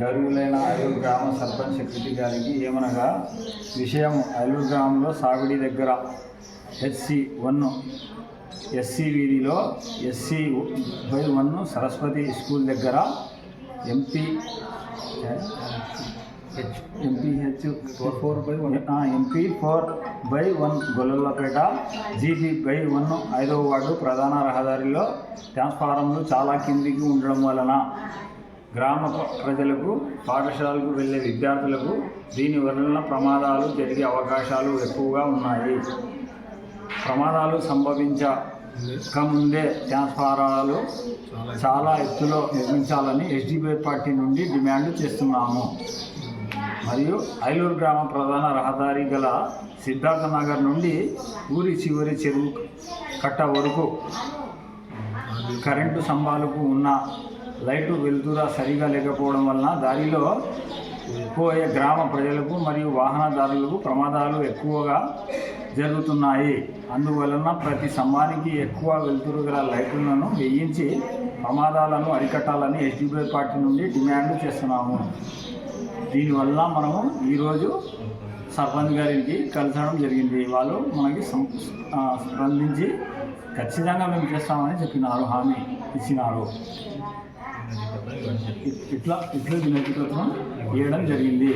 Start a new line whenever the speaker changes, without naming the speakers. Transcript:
గరువులైన ఐలూరు గ్రామ సర్పంచ్ సెక్రటరీ గారికి ఏమనగా విషయం ఐలూరు గ్రామంలో సాగుడి దగ్గర హెచ్సి వన్ ఎస్సీ వీధిలో SC by one Saraswati school దగ్గర MP MPH four by one MP four by one Gollapeta GB by one ఐదవ వార్డు ప్రధాన రహదారిలో ట్రాన్స్ఫారంలు చాలా కిందికి ఉండడం వలన గ్రామ ప్రజలకు పాఠశాలకు వెళ్ళే విద్యార్థులకు దీని వలన ప్రమాదాలు జరిగే అవకాశాలు ఎక్కువగా ఉన్నాయి. ప్రమాదాలు సంభవించకముందే ట్రాన్స్ఫారాలు చాలా ఎత్తులో నిర్మించాలని ఎస్డిబి పార్టీ నుండి డిమాండ్ చేస్తున్నాము. మరియు ఐలూరు గ్రామ ప్రధాన రహదారి గల సిద్ధార్థనగర్ నుండి ఊరి చివరి చెరువు కట్ట వరకు కరెంటు స్తంభాలకు ఉన్న లైటు వెలుతురా సరిగా లేకపోవడం వలన దారిలో పోయే గ్రామ ప్రజలకు మరియు వాహనదారులకు ప్రమాదాలు ఎక్కువగా జరుగుతున్నాయి. అందువలన ప్రతి స్తంభానికి ఎక్కువ వెలుతురు గల లైట్లను వేయించి ప్రమాదాలను అరికట్టాలని ఎస్డిబి పార్టీ నుండి డిమాండ్ చేస్తున్నాము. దీనివల్ల మనము ఈరోజు సర్పంచ్ గారికి కలిసడం జరిగింది. వాళ్ళు మనకి స్పందించి ఖచ్చితంగా మేము చేస్తామని చెప్పినారు హామీ ఇచ్చినారు. ఇట్లా ఇట్లా వినతి పత్రం ఇవ్వడం జరిగింది.